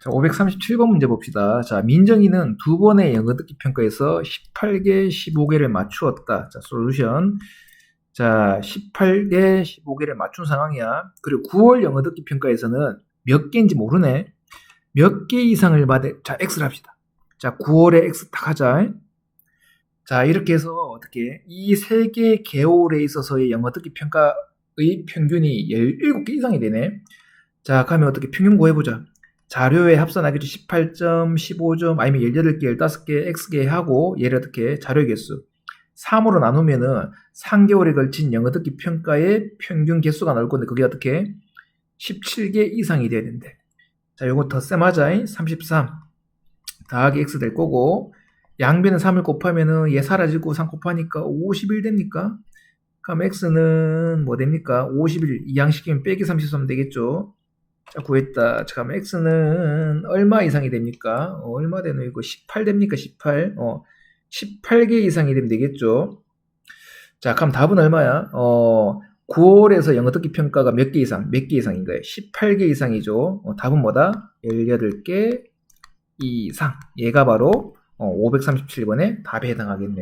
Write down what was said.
자, 537번 문제 봅시다. 자, 민정이는 두 번의 영어 듣기 평가에서 18개, 15개를 맞추었다. 자, 솔루션. 자, 18개, 15개를 맞춘 상황이야. 그리고 9월 영어 듣기 평가에서는 몇 개인지 모르네. 몇 개 이상을 받을, 자, X를 합시다. 자, 9월에 X 딱 하자. 자, 이렇게 해서 어떻게, 이 세개 개월에 있어서의 영어 듣기 평가의 평균이 17개 이상이 되네. 자, 그러면 어떻게 평균 구해보자. 자료에 합산하겠죠. 18점, 15점, 아니면 18개, 15개, X개 하고, 얘를 어떻게, 자료 개수. 3으로 나누면은 3개월에 걸친 영어 듣기 평가의 평균 개수가 나올 건데, 그게 어떻게, 17개 이상이 돼야 된대. 자, 요거 더 쌤하자. 33. 더하기 X 될 거고, 양변에 3을 곱하면은 얘 사라지고 3 곱하니까 51 됩니까? 그럼 X는 뭐 됩니까? 51, 이 양식이면 빼기 33 되겠죠? 자, 구했다. 자, 그럼 X는 얼마 이상이 됩니까? 어, 얼마 되노? 이거 18 됩니까? 18. 어, 18개 이상이 되면 되겠죠? 자, 그럼 답은 얼마야? 어, 9월에서 영어 듣기 평가가 몇 개 이상, 몇 개 이상인 거예요? 18개 이상이죠? 어, 답은 뭐다? 18개 이상. 얘가 바로 어, 537번의 답에 해당하겠네요.